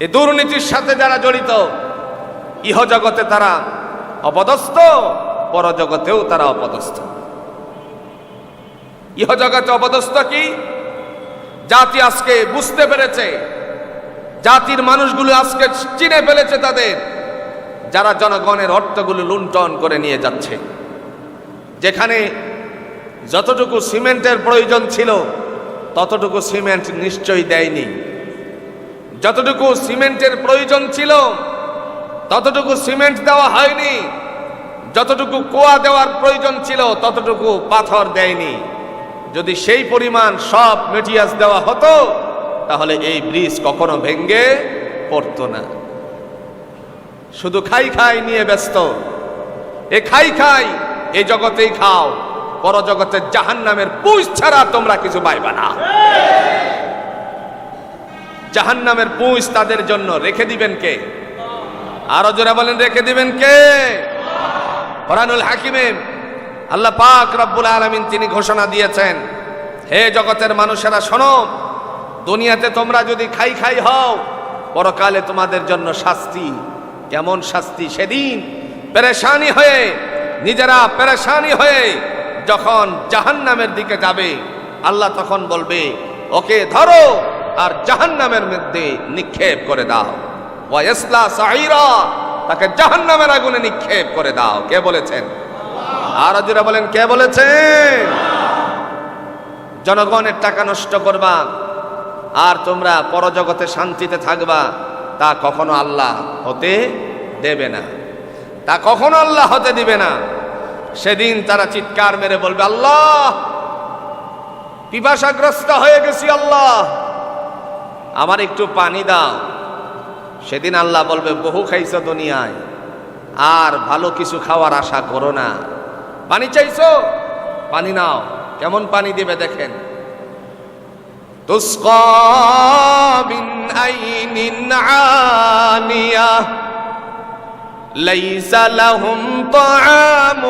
এই দুর্নীতির সাথে যারা জড়িত ইহ জগতে তারা অপদস্থ, পরজগতেও তারা অপদস্থ। ইহ জগতে অপদস্থ কি? জাতি আজকে বুঝতে পেরেছে, জাতির মানুষগুলো আজকে চিনে ফেলেছে তাদের, যারা জনগণের অর্থগুলো লুণ্ঠন করে নিয়ে যাচ্ছে। যেখানে যতটুকু সিমেন্টের প্রয়োজন ছিল, ততটুকু সিমেন্ট নিশ্চয়ই দেয়নি। যতটুকু সিমেন্টের প্রয়োজন ছিল, ততটুকু সিমেন্ট দেওয়া হয়নি। যতটুকু কোয়া দেওয়ার প্রয়োজন ছিল, ততটুকু পাথর দেয়নি। যদি সেই পরিমাণ সব মেটিয়াস দেওয়া হতো, তাহলে এই ব্রিজ কখনো ভেঙ্গে পড়তো না। শুধু খাই খাই নিয়ে ব্যস্ত। এ খাই খাই, এ জগতেই খাও। পর জগতের জাহান নামের পুষ ছাড়া তোমরা কিছু পাইবা না। জাহান নামের পুষ তাদের জন্য রেখে দিবেন কে? আরও জোরে বলেন, রেখে দিবেন কে? কোরআনুল হাকিমে আল্লাহ পাক রব্বুল আলমিন তিনি ঘোষণা দিয়েছেন, হে জগতের মানুষেরা শোনো, দুনিয়াতে তোমরা যদি খাই খাই হও, পরকালে তোমাদের জন্য শাস্তি, কেমন শাস্তি? সেদিন পেরেশানি হয়ে, নিজেরা পেরেশানি হয়ে যখন জাহান্নামের দিকে যাবে, আল্লাহ তখন বলবে, ওকে ধরো আর জাহান্নামের মধ্যে নিক্ষেপ করে দাও। ওয়াইসলা সাইরা তাকে জাহান্নামের আগুনে নিক্ষেপ করে দাও। কে বলেছেন? আর যারা বলেন, কে বলেছেন? জনগণের টাকা নষ্ট করবা, আর তোমরা পরজগতে শান্তিতে থাকবা, তা কখনো আল্লাহ হতে দেবে না। তা কখনো আল্লাহ হতে দিবে না। সেদিন তারা চিৎকার মেরে বলবে, আল্লাহ, পিপাসাগ্রস্ত হয়ে গেছি আল্লাহ। আমার একটু পানি দাও সেদিন আল্লাহ বলবে বহু খাইছ দুনিয়ায় আর ভালো কিছু খাওয়ার আশা করো না পানি চাইছো পানি নাও কেমন পানি দেবে দেখেন تسقى من عين عانية ليس لهم طعام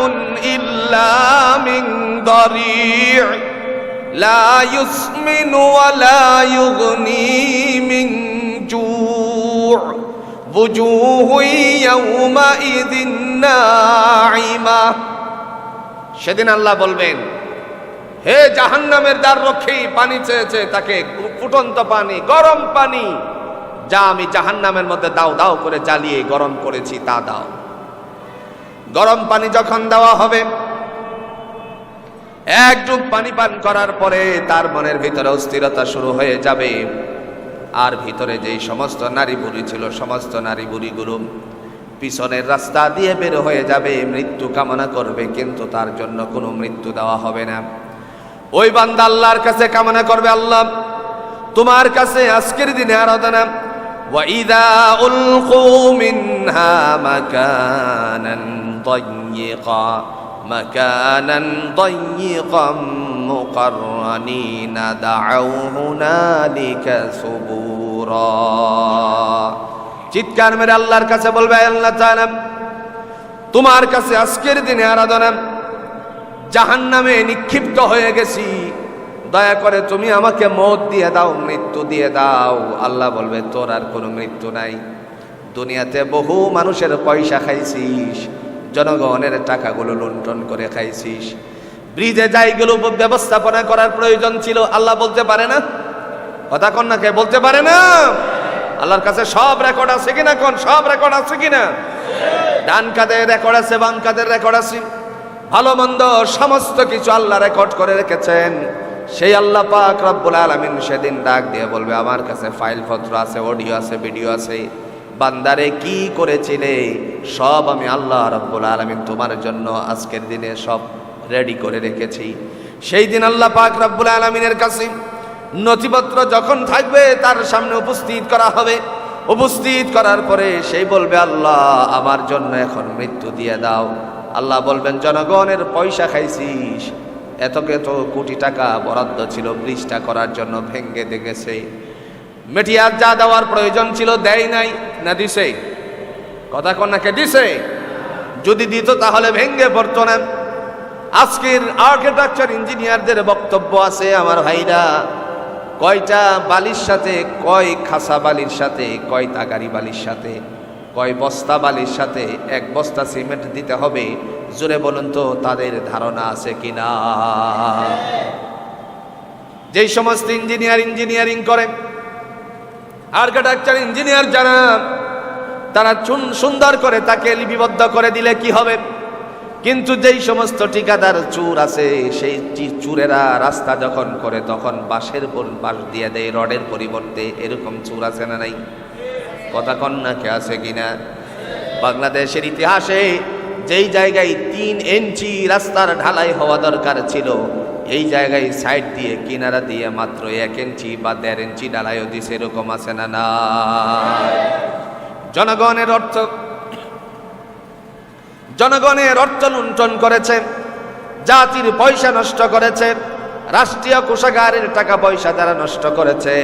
إلا من ضريع لا يسمن ولا يغني من جوع وجوه يومئذ ناعمة সেদিন আল্লাহ বলবেন হে জাহান্নামের দ্বার রক্ষী পানি চেয়েছে তাকে ফুটন্ত পানি গরম পানি যা আমি জাহান্নামের মধ্যে দাও দাও করে জ্বালিয়ে গরম করেছি তা দাও গরম পানি যখন দেওয়া হবে এক ডুব পানি পান করার পরে তার মনের ভিতরে অস্থিরতা শুরু হয়ে যাবে আর ভিতরে যেই সমস্ত নারী বুড়ি ছিল সমস্ত নারী বুড়িগুলো পিছনের রাস্তা দিয়ে বের হয়ে যাবে মৃত্যু কামনা করবে কিন্তু তার জন্য কোনো মৃত্যু দেওয়া হবে না ওই বান্দা আল্লাহর কাছে কামনা করবে আল্লাহ তোমার কাছে আজকের দিনে আরাধনা وَإِذَا أُلْقُوا مِنْهَا مَكَانًا ضَيِّقًا مَكَانًا ضَيِّقًا مُقَرَّنِينَ دَعَوْا هُنَالِكَ ثُبُورًا চিৎকার মেরে আল্লাহর কাছে বলবে আল্লাহ তাআলা তোমার কাছে আজকের দিনে আরাধনা জাহান নামে নিক্ষিপ্ত হয়ে গেছি দয়া করে তুমি আমাকে মত দিয়ে দাও মৃত্যু দিয়ে দাও আল্লাহ বলবে তোর আর কোনো মৃত্যু নাই দুনিয়াতে বহু মানুষের পয়সা খাইছিস জনগণের টাকাগুলো লুণ্ঠন করে খাইছিস। ব্রিজে যাইগুলো ব্যবস্থাপনা করার প্রয়োজন ছিল। আল্লাহ বলতে পারে না? কথা কন্যাকে বলতে পারে না? আল্লাহর কাছে সব রেকর্ড আছে কিনা কোন? সব রেকর্ড আছে কিনা? ডান কাদের রেকর্ড আছে, বাম কাদের রেকর্ড আছে? ভালো মন্দ সমস্ত কিছু আল্লাহ রেকর্ড করে রেখেছেন। সেই আল্লাহ পাক রব্বুল আলামিন সেদিন ডাক দিয়ে বলবে, আমার কাছে ফাইল পত্র আছে অডিও আছে ভিডিও আছে। বান্দারে কি করেছিলে? সব আমি আল্লাহ রব্বুল আলামিন তোমার জন্য আজকের দিনে সব রেডি করে রেখেছি। সেই দিন আল্লাহ পাক রব্বুল আলামিনের কাছে নথিপত্র যখন থাকবে, তার সামনে উপস্থিত করা হবে। উপস্থিত করার পরে সেই বলবে, আল্লাহ, আমার জন্য এখন মৃত্যু দিয়ে দাও। আল্লাহ বলবেন, জনগণের পয়সা খাইছিস। এত এত কোটি টাকা বরাদ্দ ছিল, ব্রিজটা করার জন্য ভেঙ্গে দেখেছে। মেটিয়ার যা দেওয়ার প্রয়োজন ছিল, দেয় নাই। না দিছে। কথা কন্যাকে দিছে? যদি দিত তাহলে ভেঙ্গে পড়তো না। আজকের আর্কিটেকচার ইঞ্জিনিয়ারদের বক্তব্য আছে আমার ভাইরা। কয়টা বালির সাথে, কয় খাসা বালির সাথে, কয় তাগারি বালির সাথে, কয় বস্তা বালির সাথে এক বস্তা সিমেন্ট দিতে হবে। জোরে বলুন তো, তাদের ধারণা আছে কিনা? যেই সমস্ত ইঞ্জিনিয়ার ইঞ্জিনিয়ারিং করে আর্কিটেকচার ইঞ্জিনিয়ার যারা, তারা সুন্দর করে তাকে লিপিবদ্ধ করে দিলে কি হবে? কিন্তু যেই সমস্ত ঠিকাদার চুর আছে, সেই চুরেরা রাস্তা যখন করে, তখন বাঁশের বাঁশ দিয়ে দেয়, রডের পরিবর্তে এরকম চুর আছে না নাই? কথা কন্যাকে আছে কিনা বাংলাদেশের ইতিহাসে যেই জায়গায় তিন ইঞ্চি রাস্তার ঢালাই হওয়া দরকার ছিল এই জায়গায় সাইড দিয়ে, কিনারা দিয়ে মাত্র এক ইঞ্চি বা দেড় ইঞ্চি ঢালাইও দিছে এরকম আছে না না। জনগণের অর্থ জনগণের অর্থ লুণ্ঠন করেছে, জাতির পয়সা নষ্ট করেছে, রাষ্ট্রীয় কোষাগারের টাকা পয়সা তারা নষ্ট করেছে।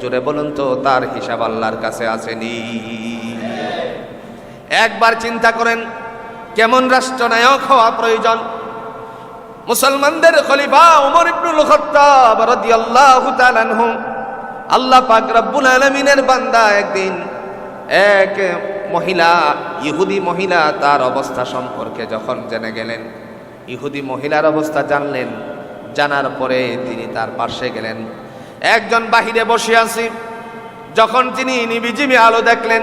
জোরে বলুন তো, তার হিসাব আল্লাহর কাছে আসেনি। একবার চিন্তা করেন, কেমন রাষ্ট্রনায়ক হওয়া প্রয়োজন? মুসলমানদের খলিফা ওমর ইবনুল খাত্তাব রাদিয়াল্লাহু তাআলা আনহু। আল্লাহ পাক রব্বুল আলামিনের বান্দা একদিন এক মহিলা, ইহুদি মহিলা তার অবস্থা সম্পর্কে যখন জেনে গেলেন, ইহুদি মহিলার অবস্থা জানলেন, জানার পরে তিনি তার পাশে গেলেন। একজন বাহিরে বসে আছি। যখন তিনি নিবিজিবি আলো দেখলেন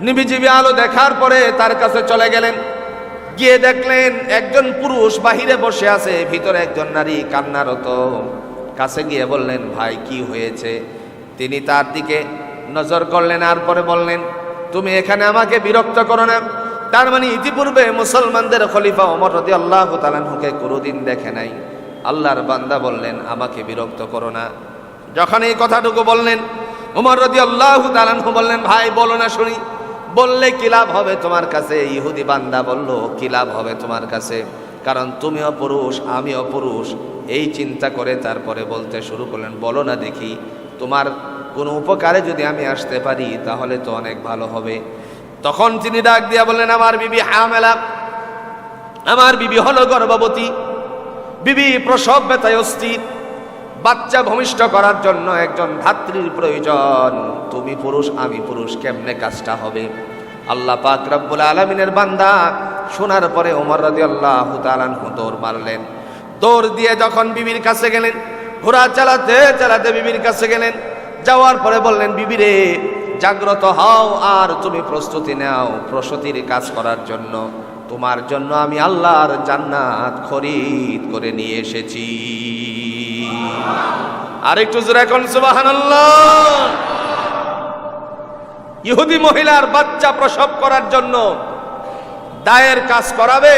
নিবিজিবি আলো দেখার পরে তার কাছে চলে গেলেন। গিয়ে দেখলেন একজন পুরুষ বাহিরে বসে আছে, ভিতরে একজন নারী কান্নারত। কাছে গিয়ে বললেন, ভাই, কি হয়েছে? তিনি তার দিকে নজর করলেন আর পরে বললেন, তুমি এখানে আমাকে বিরক্ত করো না। তার মানে ইতিপূর্বে মুসলমানদের খলিফা ওমর রদি আল্লাহ তালানহুকে কোনোদিন দেখে নাই। আল্লাহর বান্দা বললেন, আমাকে বিরক্ত করো না। যখন এই কথাটুকু বললেন উমর রদি আল্লাহ তালানহু বললেন, ভাই, বলো না শুনি। বললে কি লাভ হবে তোমার কাছে? ইহুদি বান্দা বলল, কি লাভ হবে তোমার কাছে? কারণ তুমিও পুরুষ, আমিও পুরুষ। এই চিন্তা করে তারপরে বলতে শুরু করলেন, বলো না দেখি, তোমার কোনো উপকারে যদি আমি আসতে পারি, তাহলে তো অনেক ভালো হবে। তখন তিনি ডাক দিয়া বললেন, আমার বিবি হামেলা, আমার বিবি হলো গর্ভবতী। বিবি প্রসব ব্যথায় অস্থির। বাচ্চা ভূমিষ্ঠ করার জন্য একজন ধাত্রীর প্রয়োজন। তুমি পুরুষ, আমি পুরুষ, কেমনে কাজটা হবে? আল্লাহ পাক রব্বুল আলমিনের বান্দা শোনার পরে ওমর রাজি আল্লাহ তালানহু দৌড় মারলেন। দৌড় দিয়ে যখন বিবির কাছে গেলেন, ঘোড়া চালাতে চালাতে বিবির কাছে গেলেন, যাওয়ার পরে বললেন বিবিরে জাগ্রত হও আর তুমি প্রস্তুতি নাও প্রসূতির কাজ করার জন্য। তোমার জন্য আমি আল্লাহর জান্নাত খরিদ করে নিয়ে এসেছি। আর একটু ইহুদি মহিলার বাচ্চা প্রসব করার জন্য দায়ের কাজ করাবে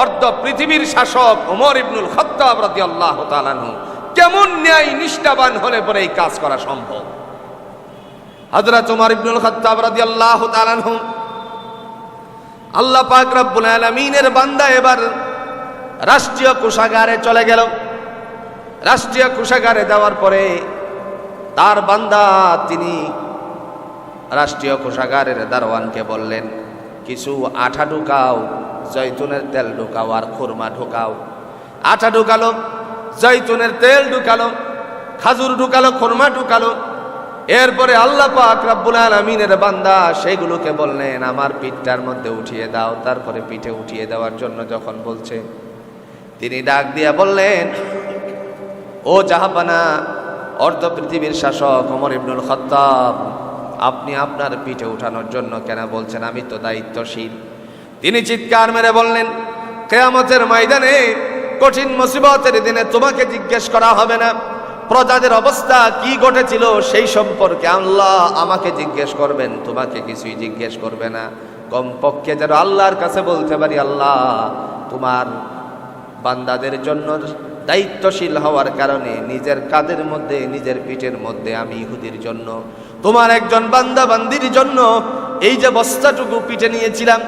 অর্ধ পৃথিবীর শাসক ওমর ইবনুল খত্তাব রাদিয়াল্লাহু কেমন ন্যায় নিষ্ঠাবান হলে পরে এই কাজ করা সম্ভব? হযরত ওমর ইবনুল খত্তাব রাদিয়াল্লাহু আল্লাহ পাক রব্বুল আলামিনের বান্দা এবার রাষ্ট্রীয় কোষাগারে চলে গেল। রাষ্ট্রীয় কোষাগারে দেওয়ার পরে তার বান্দা তিনি রাষ্ট্রীয় কোষাগারের দারোয়ানকে বললেন, কিছু আঠা ঢুকাও, জৈতুনের তেল ঢুকাও আর খুরমা ঢুকাও। আঠা ঢুকালো, জৈতুনের তেল ঢুকালো, খাজুর ঢুকালো, খুরমা ঢুকালো। এরপরে আল্লাহ পাক রাব্বুল আলামিনের বান্দা সেগুলোকে বললেন, আমার পিঠটার মধ্যে উঠিয়ে দাও। তারপরে পিঠে উঠিয়ে দেওয়ার জন্য যখন বলছে, তিনি ডাক দিয়া বললেন ও জাহাপানা, অর্ধ পৃথিবীর শাসক ওমর ইবনুল খত্তাব, আপনি আপনার পিঠে উঠানোর জন্য কেন বলছেন? আমি তো দায়িত্বশীল। তিনি চিৎকার মেরে বললেন, কেয়ামতের ময়দানে কঠিন মুসিবতের দিনে তোমাকে জিজ্ঞেস করা হবে না। প্রজাদের অবস্থা কি ঘটেছিল সেই সম্পর্কে আল্লাহ আমাকে জিজ্ঞেস করবেন, তোমাকে কিছুই জিজ্ঞেস করবে না। কমপক্ষে যেন আল্লাহর কাছে বলতে পারি, আল্লাহ, তোমার বান্দাদের জন্য দায়িত্বশীল হওয়ার কারণে নিজের কাদের মধ্যে, নিজের পিঠের মধ্যে আমি ইহুদির জন্য, তোমার একজন বান্দা বান্দির জন্য এই যে বস্তাটুকু পিঠে নিয়েছিলাম,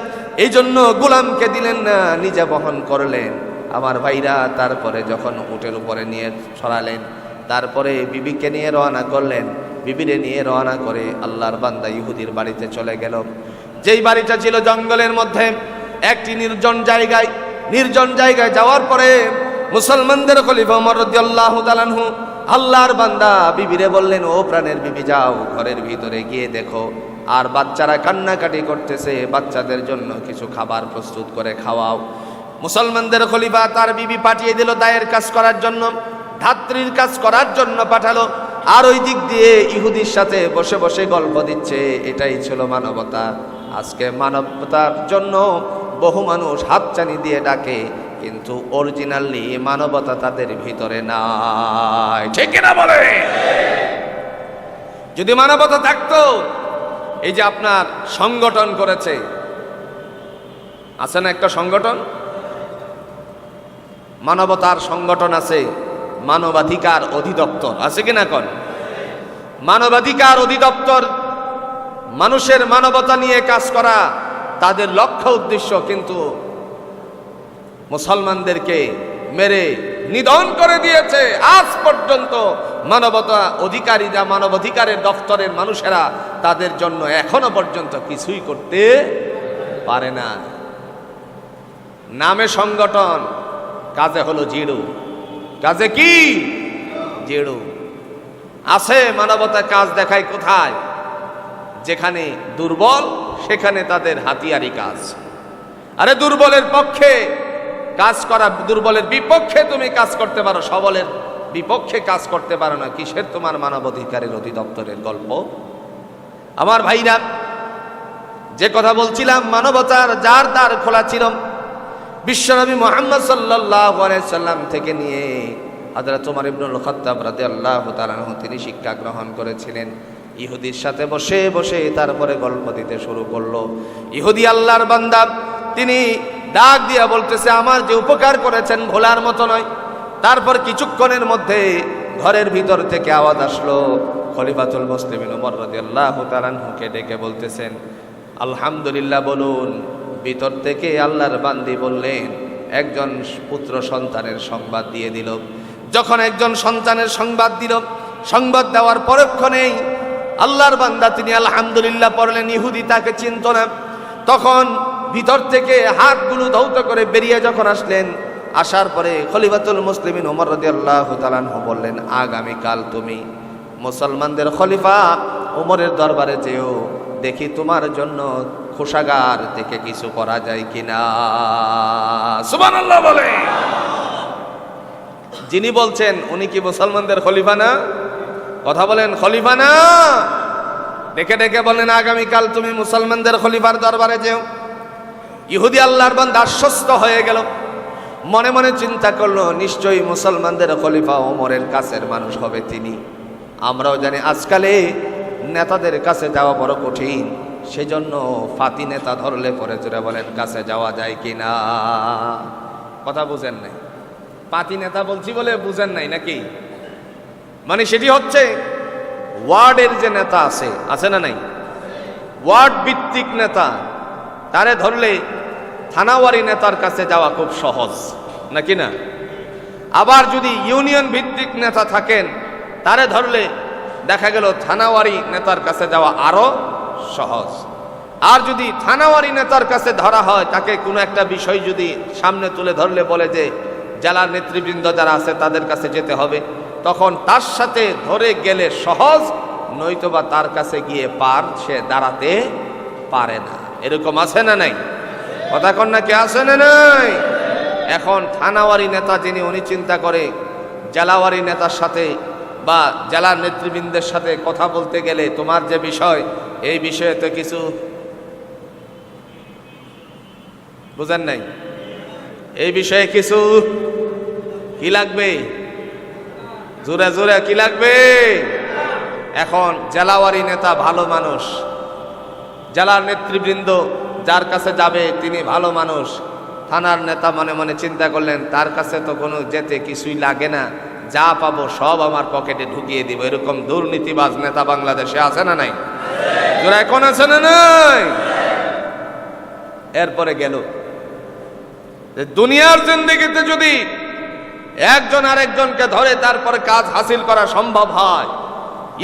এই জন্য গোলামকে দিলেন না, নিজে বহন করলেন। আমার ভাইরা তারপরে যখন উটের উপরে নিয়ে ছড়ালেন তারপরে বিবিকে নিয়ে রওনা করলেন। বিবিরে নিয়ে রওনা করে আল্লাহর বান্দা ইহুদির বাড়িতে চলে গেল। যেই বাড়িটা ছিল জঙ্গলের মধ্যে, একটি নির্জন জায়গায় নির্জন জায়গায় যাওয়ার পরে মুসলমানদের খলিফা রাদিয়াল্লাহু তাআলাহু আল্লাহর বান্দা বিবিরে বললেন, ও প্রাণের বিবি, যাও ঘরের ভিতরে গিয়ে দেখো। আর বাচ্চারা কান্নাকাটি করতেছে, বাচ্চাদের জন্য কিছু খাবার প্রস্তুত করে খাওয়াও। মুসলমানদের খলিফা তার বিবি পাঠিয়ে দিল দায়ের কাজ করার জন্য, ধাত্রীর কাজ করার জন্য পাঠালো। আর ওই দিক দিয়ে ইহুদির সাথে বসে বসে গল্প দিচ্ছে, এটাই ছিল মানবতা। আজকে মানবতার জন্য বহু মানুষ হাতচানি দিয়ে ডাকে কিন্তু অরিজিনালি মানবতা তাদের ভিতরে নাই। ঠিক না বলে? যদি মানবতা থাকতো, এই যে আপনার সংগঠন করেছে, আছে না একটা সংগঠন? মানবতার সংগঠন আছে মানবাধিকার অধিদপ্তর, আছে কিনা কন? মানবাধিকার অধিদপ্তর মানুষের মানবতা নিয়ে কাজ করা তাদের লক্ষ্য উদ্দেশ্য, কিন্তু মুসলমানদেরকে মেরে নিধন করে দিয়েছে। আজ পর্যন্ত মানবতা অধিকারীরা, মানবাধিকারের দফতরের মানুষেরা তাদের জন্য এখনও পর্যন্ত কিছুই করতে পারে না। নামে সংগঠন, কাজে হলো জিড়ু। কাজে কি? জিড়ু। আছে মানবতা কাজ দেখায় কোথায়? যেখানে দুর্বল, সেখানে তাদের হাতিয়ারি কাজ। আরে দুর্বলের পক্ষে কাজ করা দুর্বলের বিপক্ষে তুমি কাজ করতে পারো, সবলের বিপক্ষে কাজ করতে পারো না। কিসের তোমার মানবাধিকারের অধিদপ্তরের গল্প? আমার ভাইরা, যে কথা বলছিলাম, মানবতার যার দ্বার খোলা ছিল, বিশ্বনবী মোহাম্মদ সাল্লাম থেকে নিয়ে হাজরা তোমার ইবনুল খত্তাব রাদে আল্লাহ তালাহ তিনি শিক্ষা গ্রহণ করেছিলেন। ইহুদির সাথে বসে বসে তারপরে গল্প দিতে শুরু করল। ইহুদি আল্লাহর বান্দা, তিনি ডাক দিয়া বলতেছে, আমার যে উপকার করেছেন ভোলার মতো নয়। তারপর কিছুক্ষণের মধ্যে ঘরের ভিতর থেকে আওয়াজ আসলো। খলিফাতুল মুসলিমিন উমর রাদিয়াল্লাহু তাআলাকে ডেকে বলতেছেন, আলহামদুলিল্লাহ, বলুন। ভিতর থেকে আল্লাহর বান্দি বললেন, একজন পুত্র সন্তানের সংবাদ দিয়ে দিল। যখন একজন সন্তানের সংবাদ দিল, সংবাদ দেওয়ার পরক্ষণেই আল্লাহর বান্দা তিনি আলহামদুলিল্লাহ পড়লেন, ইহুদি তাকে চিনত না। তখন ভিতর থেকে হাতগুলো ধৌত করে বেরিয়ে যখন আসলেন, আসার পরে খলিফাতুল মুসলিমিন ওমর রদি আল্লাহ বললেন, আগামীকাল তুমি মুসলমানদের খলিফা ওমরের দরবারে যেও, দেখি তোমার জন্য খোসাগার থেকে কিছু করা যায় কিনা। বলে। যিনি বলছেন, উনি কি মুসলমানদের খলিফা না? কথা বলেন, খলিফা না। ডেকে ডেকে বলেন আগামীকাল তুমি মুসলমানদের খলিফার দরবারে যেও। ইহুদি আল্লাহর বান্দা আশ্বস্ত হয়ে গেল। মনে মনে চিন্তা করল, নিশ্চয়ই মুসলমানদের খলিফা ওমরের কাছের মানুষ হবে তিনি। আমরাও জানি আজকালে নেতাদের কাছে যাওয়া বড় কঠিন। সেজন্য ফাতি নেতা ধরলে পরে জোরে বলেন, কাছে যাওয়া যায় কি না? কথা বুঝেন নাই। পাতি নেতা বলছি বলে বুঝেন নাই নাকি? মানে সেটি হচ্ছে, ওয়ার্ডের যে নেতা আছে আছে না নাই? ওয়ার্ড ভিত্তিক নেতা তারে ধরলে থানাওয়ারি নেতার কাছে যাওয়া খুব সহজ, নাকি না? আবার যদি ইউনিয়ন ভিত্তিক নেতা থাকেন, তারে ধরলে দেখা গেল থানাওয়ারি নেতার কাছে যাওয়া আরও সহজ। আর যদি থানাওয়ারি নেতার কাছে ধরা হয়, তাকে কোনো একটা বিষয় যদি সামনে তুলে ধরলে বলে যে, জেলার নেতৃবৃন্দ যারা আছে, তাদের কাছে যেতে হবে। তখন তার সাথে ধরে গেলে সহজ, নয়তোবা তার কাছে গিয়ে পার, সে দাঁড়াতে পারে না। এরকম আছে না নাই? কথা কন্যা কে আছে না নাই? এখন থানাওয়ারি নেতা যিনি, উনি চিন্তা করে জেলাওয়ারি নেতার সাথে বা জেলার নেতৃবৃন্দের সাথে কথা বলতে গেলে তোমার যে বিষয়, এই বিষয়ে তো কিছু বুঝেন নাই? এই বিষয়ে কিছু কি লাগবে? জোরে জোরে কি লাগবে? এখন জেলাওয়ারি নেতা ভালো মানুষ। জেলার নেতৃবৃন্দ যার কাছে যাবে, তিনি ভালো মানুষ। থানার নেতা মনে মনে চিন্তা করলেন, তার কাছে তো কোনো যেতে কিছুই লাগে না। যা পাবো সব আমার পকেটে ঢুকিয়ে দিব। এরকম দুর্নীতিবাজ নেতা বাংলাদেশে আছে না নাই? এখন আছে না নাই? এরপরে গেল দুনিয়ার জিন্দিগিতে যদি একজন আরেকজনকে ধরে তারপরে কাজ হাসিল করা সম্ভব হয়,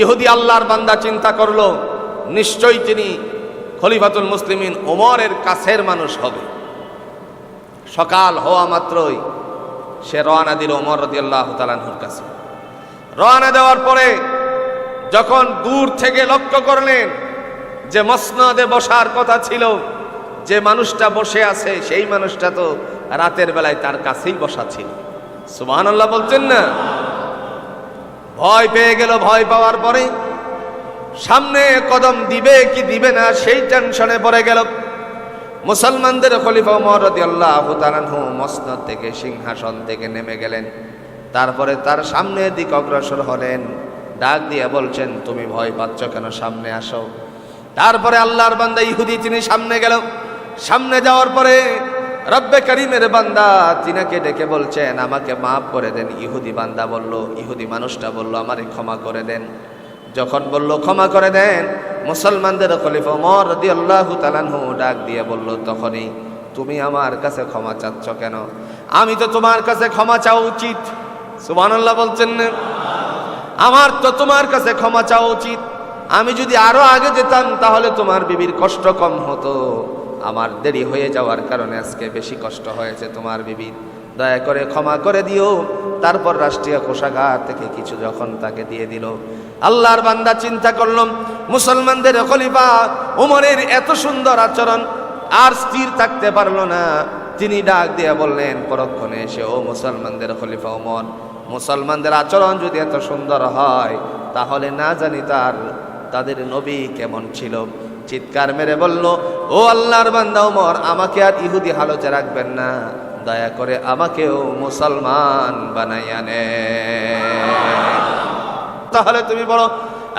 ইহুদি আল্লাহর বান্দা চিন্তা করল, নিশ্চয়ই তিনি খলিফাতুল মুসলিমিন ওমরের কাছের মানুষ হবে। সকাল হওয়া মাত্রই সে রওনা দিল ওমর রদি আল্লাহ তালানহুর কাছে। রওনা দেওয়ার পরে যখন দূর থেকে লক্ষ্য করলেন যে মসনদে বসার কথা ছিল, যে মানুষটা বসে আছে, সেই মানুষটা তো রাতের বেলায় তার কাছেই বসা ছিল। আল্লাহ বলছেন না? ভয় পেয়ে গেল, ভয় পাওয়ার পরে সামনে কদম দিবে কি দিবে না, সেই টেনশনে পড়ে গেল। মুসলমানদের খলিফা রাদিয়াল্লাহু তাআলাহু মসনদ থেকে সিংহাসন থেকে নেমে গেলেন। তারপরে তার সামনে দিক অগ্রসর হলেন। ডাক দিয়ে বলছেন, তুমি ভয় পাচ্ছ কেন? সামনে আসো। তারপরে আল্লাহর বান্দা ইহুদি তিনি সামনে গেল। সামনে যাওয়ার পরে রব্বে করিমের বান্দা তিনাকে ডেকে বলছেন, আমাকে মাফ করে দেন। ইহুদি বান্দা বলল, ইহুদি মানুষটা বলল, আমারে ক্ষমা করে দেন। যখন বলল, ক্ষমা করে দেন। মুসলমানদের খলিফা মর রদি আল্লাহ তালানহু ডাক দিয়ে বলল, তখনই তুমি আমার কাছে ক্ষমা চাচ্ছ কেন? আমি তো তোমার কাছে ক্ষমা চাওয়া উচিত। সুবহানাল্লাহ বলছেন না। আমার তো তোমার কাছে ক্ষমা চাওয়া উচিত। আমি যদি আরও আগে যেতাম, তাহলে তোমার বিবির কষ্ট কম হতো। আমার দেরি হয়ে যাওয়ার কারণে আজকে বেশি কষ্ট হয়েছে তোমার বিবির দয়া করে ক্ষমা করে দিও। তারপর রাষ্ট্রীয় কোষাগার থেকে কিছু যখন তাকে দিয়ে দিল আল্লাহর বান্দা চিন্তা করলাম, মুসলমানদের খলিফা উমরের এত সুন্দর আচরণ আর স্থির থাকতে পারল না। তিনি ডাক দিয়ে বললেন, পরক্ষণে এসে ও মুসলমানদের খলিফা উমর, মুসলমানদের আচরণ যদি এত সুন্দর হয়, তাহলে না জানি তার, তাদের নবী কেমন ছিল। চিৎকার মেরে বলল, ও আল্লাহর বান্দা উমর, আমাকে আর ইহুদি হালতে রাখবেন না। দয়া করে আমাকেও মুসলমান বানাইয়া নে তাহলে তুমি বলো,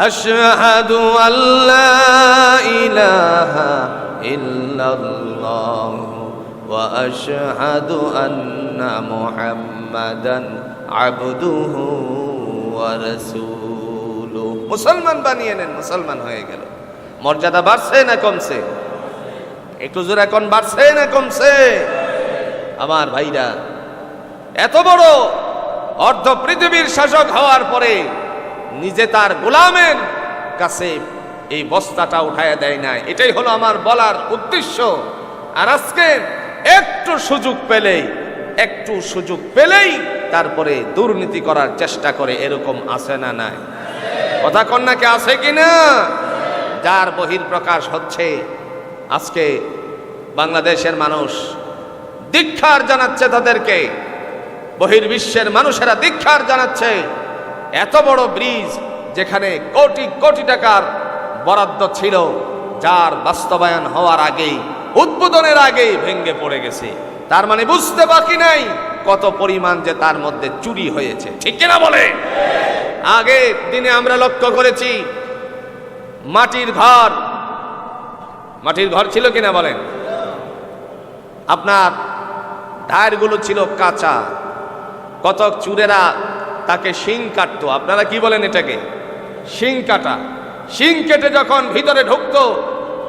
আশহাদু আল্লাহ ইলাহা ইল্লাল্লাহ ওয়া আশহাদু আন্না মুহাম্মাদান আবদুহু ওয়া মুসলমান বানিয়ে নেন, মুসলমান হয়ে গেল। মর্যাদা বাড়ছে না কমছে? একটু জোরে এখন বাড়ছে না কমছে? আমার ভাইরা, এত বড় অর্ধ পৃথিবীর শাসক হওয়ার পরে নিজে তার গোলামের কাছে এই বস্তাটা উঠায় দেয় না এটাই হলো আমার বলার উদ্দেশ্য। আর আজকে একটু সুযোগ পেলেই, একটু সুযোগ পেলেই তারপরে দুর্নীতি করার চেষ্টা করে এরকম আছে না নাই। কথা কন্যাকে আছে কি না? যার বহির প্রকাশ হচ্ছে আজকে বাংলাদেশের মানুষ দীক্ষার জানাচ্ছে তাদেরকে। বহির্বিশ্বের মানুষেরা দীক্ষার জানাচ্ছে। এত বড় ব্রিজ যেখানে কোটি কোটি টাকার বরাদ্দ ছিল, যার বাস্তবায়ন হওয়ার আগেই, উদ্বোধনের আগেই ভেঙ্গে পড়ে গেছে। তার মানে বুঝতে বাকি নাই কত পরিমাণ যে তার মধ্যে চুরি হয়েছে। ঠিক কিনা বলে? আগে দিনে আমরা লক্ষ্য করেছি, মাটির ঘর। মাটির ঘর ছিল কিনা বলেন? আপনার ধারগুলো ছিল কাঁচা। কতক চুরেরা তাকে শিং কাটতো। আপনারা কি বলেন এটাকে? শিং কাটা। শিং কেটে যখন ভিতরে ঢুকতো,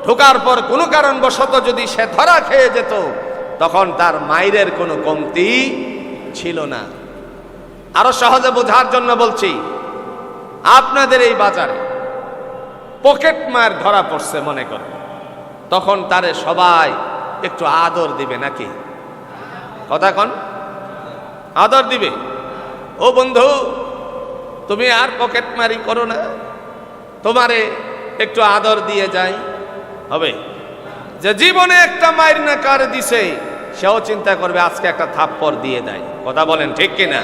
ঢোকার পর কোনো কারণবশত যদি সে ধরা খেয়ে যেত, তখন তার মায়ের কোনো কমতি ছিল না। আরও সহজে বোঝার জন্য বলছি, আপনাদের এই বাজারে পকেট মার ধরা পড়ছে মনে করে তখন তারে সবাই একটু আদর দিবে নাকি? কথা কন? আদর দিবে? ও বন্ধু, তুমি আর পকেট মারি করো না। তোমারে একটু আদর দিয়ে যাই। হবে। যে জীবনে একটা মায়ের না কার দিছে, সেও চিন্তা করবে আজকে একটা থাপ্পড় দিয়ে দেয়। কথা বলেন ঠিক কিনা?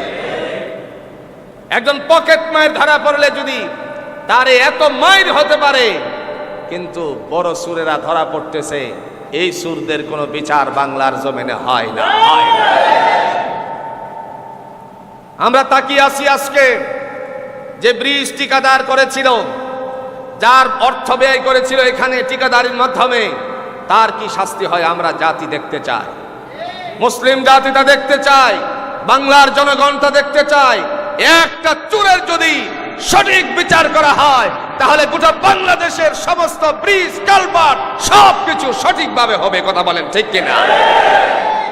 একজন পকেট মায়ের ধরা পড়লে যদি তারে এত মায়ের হতে পারে, কিন্তু বড় সুরেরা ধরা পড়তেছে, এই সুরদের কোনো বিচার বাংলার জমিনে হয় না। হয় না। আমরা তাকিয়ে আছি আজকে যে ব্রিজ ঠিকাদার করেছিল, যার অর্থ ব্যয় করেছিল এখানে ঠিকাদারির মাধ্যমে, তার কি শাস্তি হয় আমরা জাতি দেখতে চাই? মুসলিম জাতিটা দেখতে চাই, বাংলার জনগণটা দেখতে চাই। একটা চুরের যদি সঠিক বিচার করা হয়, তাহলে গোটা বাংলাদেশের সমস্ত ব্রিজ কালভার্ট সবকিছু সঠিকভাবে হবে, কথা বলেন ঠিক কিনা?